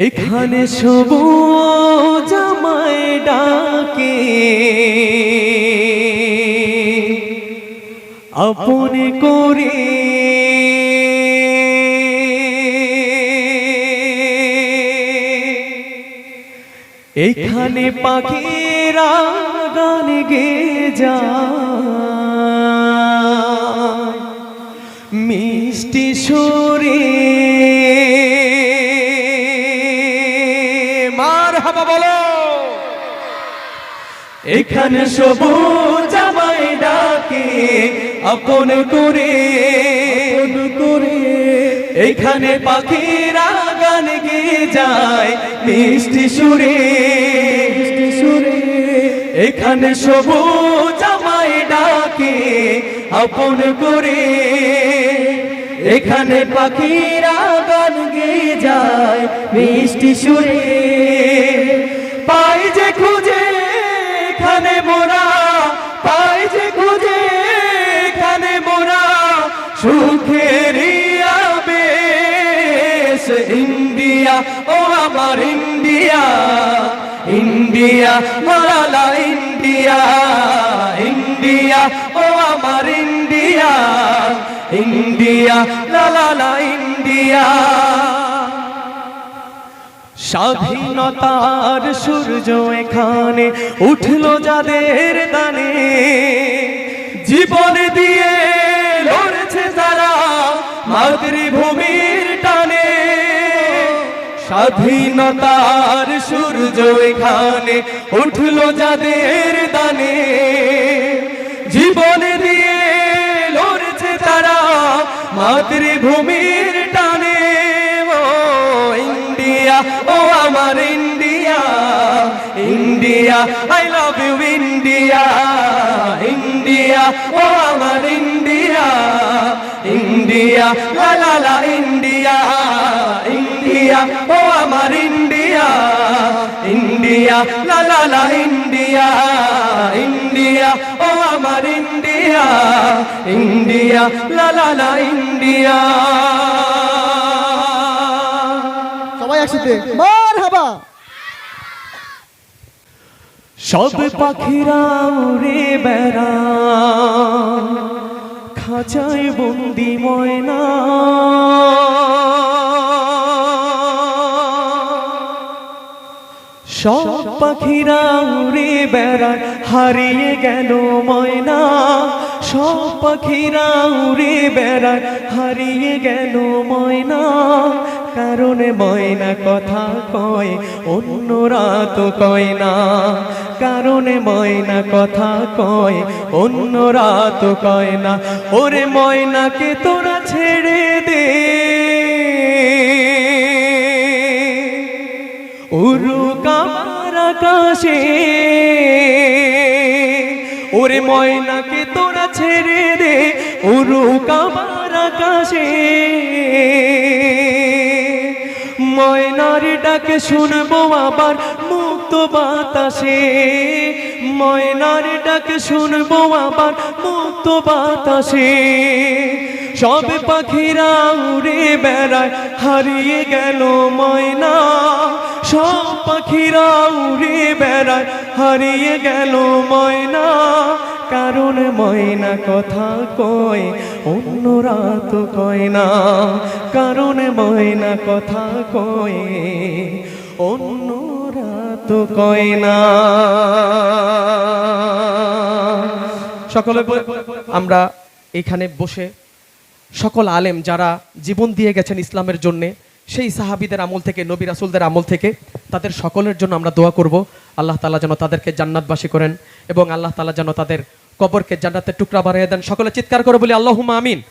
এখানে সবুজ আমায় ডাকে। আপনি করে। এখানে পাখিরা গান গে যা মিষ্টি সুরে বলো। এখানে সবুজ আমায় ডাকে আপন করে। করে। এখানে পাখিরা গান গেয়ে যায় মিষ্টি সুরে। মিষ্টি সুরে। এখানে সবুজ আমায় ডাকে আপন করে। এখানে গেয়ে যায় মিষ্টি সুরে। পাই যে খুঁজে এখানে মোরা, পাই যে খুঁজে এখানে মোরা, সুখের বেশ ইন্ডিয়া, ও আমার ইন্ডিয়া ইন্ডিয়া মারালা ইন্ডিয়া ইন্ডিয়া, ও আমার ইন্ডিয়া ইন্ডিয়া লা লা ইন্ডিয়া। স্বাধীনতার সূর্য এখানে উঠল যাদের দানে। জীবন দিয়ে লড়েছে যারা মাতৃভূমির টানে। স্বাধীনতার সূর্য এখানে উঠল যাদের দানে। জীবন দিয়ে লড়ছে তারা মাতৃভূমির ইন্ডিয়া ও আমার India India I love you India India ও আমার ইন্ডিয়া ইন্ডিয়া লা লা লা ইন্ডিয়া ইন্ডিয়া ও আমার ইন্ডিয়া ইন্ডিয়া লা লা লা ইন্ডিয়া ইন্ডিয়া ও আমার ইন্ডিয়া ইন্ডিয়া লা লা লা ইন্ডিয়া সবাই একসাথে। মার হাবা সব পাখিরা উড়ে বেড়া, খাঁচায় বন্দি ময়না। সব পাখিরা উড়ে বেড়ায় হারিয়ে গেল ময়না। সব পাখিরা উড়ে বেড়ায় হারিয়ে গেল ময়না। কারণে ময়না কথা কয় অন্যরা তো কয় না। কারণে ময়না কথা কয় অন্যরা তো কয় না। ওরে ময়নাকে তোরা ছেড়ে দে। উরুক আকাশে। ওরে ময়নাকে তোরা ছেড়ে দে। উরুক আকাশে। ময়নার ডাকে শুনব আবার মুক্ত বাতাসে। ময়নার ডাকে শুনব আবার মুক্ত বাতাসে। সব পাখিরা উড়ে বেড়ায়, হারিয়ে গেল ময়না। সব পাখিরা উড়ে বেড়ায়, হারিয়ে গেল ময়না। কারণ ময়না কথা কয় অন্যরা তো কয় না। কারণ ময়না কথা কয় অন্যরা তো কয় না। সকলে আমরা এখানে বসে সকল আলেম যারা জীবন দিয়ে গেছেন ইসলামের জন্যে সেই সাহাবিদের আমল থেকে, নবী রাসুলদের আমল থেকে তাদের সকলের জন্য আমরা দোয়া করব। আল্লাহ তালা যেন তাদেরকে জান্নাতবাসী করেন এবং আল্লাহ তালা যেন তাদের কবরকে জান্নাতের টুকরা বাড়িয়ে দেন। সকলে চিৎকার করে, বলি আল্লাহ আমিন।